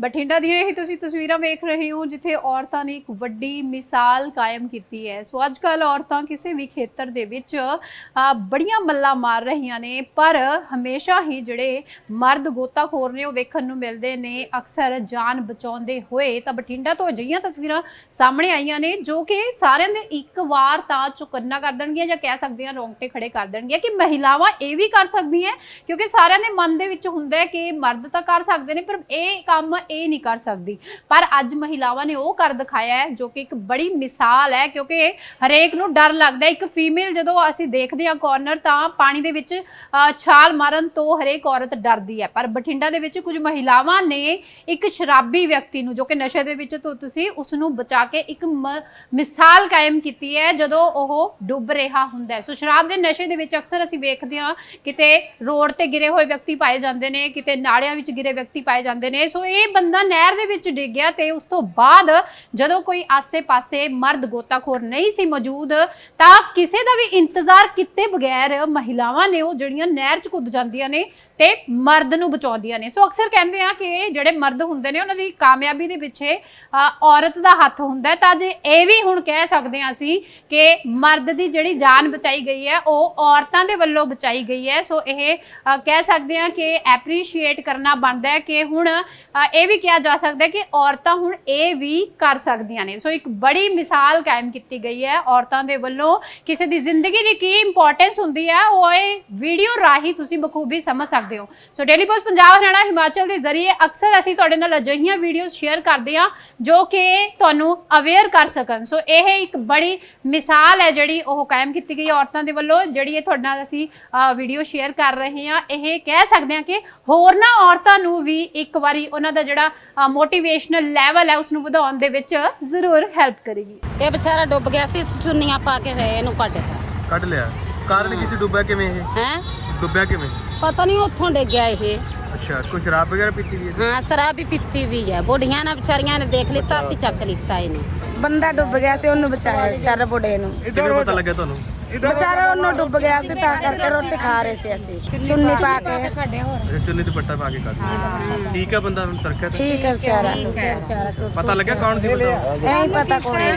ਬਠਿੰਡਾ ਦੀਆਂ ਇਹ ਤੁਸੀਂ ਤਸਵੀਰਾਂ ਵੇਖ ਰਹੇ ਹੋ, ਜਿੱਥੇ ਔਰਤਾਂ ਨੇ ਇੱਕ ਵੱਡੀ ਮਿਸਾਲ ਕਾਇਮ ਕੀਤੀ ਹੈ। ਸੋ ਅੱਜ ਕੱਲ ਔਰਤਾਂ ਕਿਸੇ ਵੀ ਖੇਤਰ ਦੇ ਵਿੱਚ ਬੜੀਆਂ ਮੱਲਾਂ ਮਾਰ ਰਹੀਆਂ ਨੇ, ਪਰ ਹਮੇਸ਼ਾ ਹੀ ਜਿਹੜੇ ਮਰਦ ਗੋਤਾਖੋਰ ਨੇ, ਉਹ ਵੇਖਣ ਨੂੰ ਮਿਲਦੇ ਨੇ, ਅਕਸਰ ਜਾਨ ਬਚਾਉਂਦੇ ਹੋਏ। ਤਾਂ ਬਠਿੰਡਾ ਤੋਂ ਅਜਿਹੀਆਂ ਤਸਵੀਰਾਂ ਸਾਹਮਣੇ ਆਈਆਂ ਨੇ, ਜੋ ਕਿ ਸਾਰਿਆਂ ਦੇ ਇੱਕ ਵਾਰ ਤਾਂ ਚੁਕੰਨਾ ਕਰ ਦੇਣਗੀਆਂ, ਜਾਂ ਕਹਿ ਸਕਦੇ ਹਾਂ ਰੋਂਗਟੇ ਖੜੇ ਕਰ ਦੇਣਗੀਆਂ, ਕਿ ਮਹਿਲਾਵਾਂ ਇਹ ਵੀ ਕਰ ਸਕਦੀਆਂ, ਕਿਉਂਕਿ ਸਾਰਿਆਂ ਦੇ ਮਨ ਦੇ ਵਿੱਚ ਹੁੰਦਾ ਹੈ ਕਿ ਮਰਦ ਤਾਂ ਕਰ ਸਕਦੇ ਨੇ, ਪਰ ਇਹ ਕੰਮ ਇਹ ਨਹੀਂ ਕਰ ਸਕਦੀ। ਪਰ ਅੱਜ ਮਹਿਲਾਵਾਂ ਨੇ ਉਹ ਕਰ ਦਿਖਾਇਆ ਹੈ, ਜੋ ਕਿ ਇੱਕ ਬੜੀ ਮਿਸਾਲ ਹੈ, ਕਿਉਂਕਿ ਹਰੇਕ ਨੂੰ ਡਰ ਲੱਗਦਾ ਇੱਕ ਫੀਮੇਲ ਜਦੋਂ ਅਸੀਂ ਦੇਖਦੇ ਹਾਂ ਕਾਰਨਰ ਤਾਂ ਪਾਣੀ ਦੇ ਵਿੱਚ ਛਾਲ ਮਾਰਨ ਤੋਂ ਹਰੇਕ ਔਰਤ ਡਰਦੀ ਹੈ। ਪਰ ਬਠਿੰਡਾ ਦੇ ਵਿੱਚ ਕੁਝ ਮਹਿਲਾਵਾਂ ਨੇ ਇੱਕ ਸ਼ਰਾਬੀ ਵਿਅਕਤੀ ਨੂੰ, ਜੋ ਕਿ ਨਸ਼ੇ ਦੇ ਵਿੱਚ ਧੁੱਤ ਸੀ ਉਸ ਨੂੰ ਬਚਾ ਕੇ ਇੱਕ ਮ- ਮਿਸਾਲ ਕਾਇਮ ਕੀਤੀ ਹੈ, ਜਦੋਂ ਉਹ ਡੁੱਬ ਰਿਹਾ ਹੁੰਦਾ ਹੈ। ਸੋ ਸ਼ਰਾਬ ਦੇ ਨਸ਼ੇ ਦੇ ਵਿੱਚ ਅਕਸਰ ਅਸੀਂ ਵੇਖਦੇ ਹਾਂ, ਕਿਤੇ ਰੋਡ ਤੇ ਗਿਰੇ ਹੋਏ ਵਿਅਕਤੀ ਪਾਏ ਜਾਂਦੇ ਨੇ, ਕਿਤੇ ਨਾਲਿਆਂ ਵਿੱਚ ਗਿਰੇ ਵਿਅਕਤੀ ਪਾਏ ਜਾਂਦੇ ਨੇ। ਸੋ ਇਹ ਬੰਦਾ ਨਹਿਰ ਦੇ ਵਿੱਚ ਡਿੱਗ ਗਿਆ ਤੇ ਉਸ ਤੋਂ ਬਾਅਦ ਜਦੋਂ ਕੋਈ ਆਸੇ-ਪਾਸੇ ਮਰਦ ਗੋਤਾਖੋਰ ਨਹੀਂ ਸੀ ਮੌਜੂਦ ਤਾਂ ਕਿਸੇ ਦਾ ਵੀ ਇੰਤਜ਼ਾਰ ਕੀਤੇ ਬਗੈਰ ਮਹਿਲਾਵਾਂ ਨੇ ਉਹ ਜਿਹੜੀਆਂ ਨਹਿਰ 'ਚ ਕੁੱਦ ਜਾਂਦੀਆਂ ਨੇ ਤੇ ਮਰਦ ਨੂੰ ਬਚਾਉਂਦੀਆਂ ਨੇ। ਸੋ ਅਕਸਰ ਕਹਿੰਦੇ ਆ ਕਿ ਜਿਹੜੇ ਮਰਦ ਹੁੰਦੇ ਨੇ ਉਹਨਾਂ ਦੀ ਕਾਮਯਾਬੀ ਦੇ ਪਿੱਛੇ ਅ, ਔਰਤ ਦਾ ਹੱਥ ਹੁੰਦਾ ਤਾਂ ਜੇ ਇਹ ਵੀ ਹੁਣ ਕਹਿ ਸਕਦੇ ਹਾਂ ਅਸੀਂ ਕਿ ਮਰਦ ਦੀ ਜਿਹੜੀ ਜਾਨ ਬਚਾਈ ਗਈ ਹੈ ਉਹ ਔਰਤਾਂ ਦੇ ਵੱਲੋਂ ਬਚਾਈ ਗਈ ਹੈ। ਸੋ ਇਹ ਕਹਿ ਸਕਦੇ ਹਾਂ ਕਿ ਐਪਰੀਸ਼ੀਏਟ ਕਰਨਾ ਬਣਦਾ ਹੈ ਕਿ ਹੁਣ ਇਹ ਵੀ ਕਿਹਾ ਜਾ ਸਕਦਾ ਹੈ ਕਿ ਔਰਤਾਂ ਹੁਣ ਇਹ ਵੀ ਕਰ ਸਕਦੀਆਂ ਨੇ। ਸੋ ਇੱਕ ਬੜੀ ਮਿਸਾਲ ਕਾਇਮ ਕੀਤੀ ਗਈ ਹੈ ਔਰਤਾਂ ਦੇ ਵੱਲੋਂ। ਕਿਸੇ ਦੀ ਜ਼ਿੰਦਗੀ ਦੀ ਕੀ ਇੰਪੋਰਟੈਂਸ ਹੁੰਦੀ ਹੈ, ਉਹ ਇਹ ਵੀਡੀਓ ਰਾਹੀਂ ਤੁਸੀਂ ਬਖੂਬੀ ਸਮਝ ਸਕਦੇ ਹੋ। So daily post Punjab Haryana Himachal ਦੇ ਜ਼ਰੀਏ ਅਕਸਰ ਅਸੀਂ ਤੁਹਾਡੇ ਨਾਲ ਅਜਿਹੀਆਂ ਵੀਡੀਓਜ਼ ਸ਼ੇਅਰ ਕਰਦੇ ਹਾਂ ਜੋ ਕਿ ਤੁਹਾਨੂੰ ਅਵੇਅਰ ਕਰ ਸਕਣ। ਸੋ ਇਹ ਇੱਕ ਬੜੀ ਮਿਸਾਲ ਹੈ ਜਿਹੜੀ ਉਹ ਕਾਇਮ ਕੀਤੀ ਗਈ ਹੈ ਔਰਤਾਂ ਦੇ ਵੱਲੋਂ, ਜਿਹੜੀ ਇਹ ਤੁਹਾਡੇ ਨਾਲ ਅਸੀਂ ਵੀਡੀਓ ਸ਼ੇਅਰ ਕਰ ਰਹੇ ਹਾਂ। ਇਹ ਕਹਿ ਸਕਦੇ ਹਾਂ ਕਿ ਹੋਰਨਾਂ ਔਰਤਾਂ ਨੂੰ ਵੀ ਇੱਕ ਵਾਰੀ ਉਹਨਾਂ ਦਾ ਜਿਹੜਾ ਮੋਟੀਵੇਸ਼ਨਲ ਲੈਵਲ ਹੈ ਉਸ ਨੂੰ ਵਧਾਉਣ ਦੇ ਵਿੱਚ ਜ਼ਰੂਰ ਹੈਲਪ ਕਰੇਗੀ। ਇਹ ਵਿਚਾਰਾ ਡੁੱਬ ਗਿਆ ਸੀ ਚੁੰਨੀਆਂ ਪਾ ਕੇ ਹੈ ਇਹਨੂੰ ਕੱਢ ਕੱਢ ਲਿਆ। ਕਾਰਨ ਕਿਸੇ ਡੁੱਬਿਆ ਕਿਵੇਂ ਇਹ? ਹੈ? ਡੁੱਬਿਆ ਕਿਵੇਂ? ਪਤਾ ਨਹੀਂ ਉੱਥੋਂ ਡਿੱਗ ਗਿਆ ਇਹ। ਅੱਛਾ ਕੋਈ ਸ਼ਰਾਬ ਵਗੈਰਾ ਪੀਤੀ ਵੀ ਹੈ? ਹਾਂ ਸ਼ਰਾਬ ਵੀ ਪੀਤੀ ਵੀ ਹੈ। ਬੁੱਢੀਆਂ ਨੇ ਵਿਚਾਰੀਆਂ ਨੇ ਦੇਖ ਲਿੱਤਾ ਅਸੀਂ ਚੱਕ ਲਿੱਤਾ ਇਹਨੂੰ। ਬੰਦਾ ਡੁੱਬ ਗਿਆ ਸੀ ਉਹਨੂੰ ਬਚਾਇਆ ਵਿਚਾਰਾ ਬੁੱਢੇ ਨੂੰ। ਕਿਵੇਂ ਪਤਾ ਲੱਗਿਆ ਤੁਹਾਨੂੰ? ਵਿਚਾਰਾ ਉਹਨੂੰ ਡੁੱਬ ਗਿਆ ਸੀ ਤਾਂ ਕਰਕੇ ਰੋਟੀ ਖਾ ਰਹੇ ਸੀ ਅਸੀਂ। ਚੁੰਨੀ ਪਾ ਕੇ ਚੁੰਨੀ ਦੁਪੱਟਾ ਪਾ ਕੇ ਕੱਢ ਠੀਕ ਹੈ ਬੰਦਾ ਹੁਣ ਸੁਰੱਖਿਅਤ ਠੀਕ ਹੈ ਵਿਚਾਰਾ। ਪਤਾ ਲੱਗਿਆ ਕੌਣ ਸੀ ਬੰਦਾ? ਐਂ ਪਤਾ ਕੋਣ ਹੈ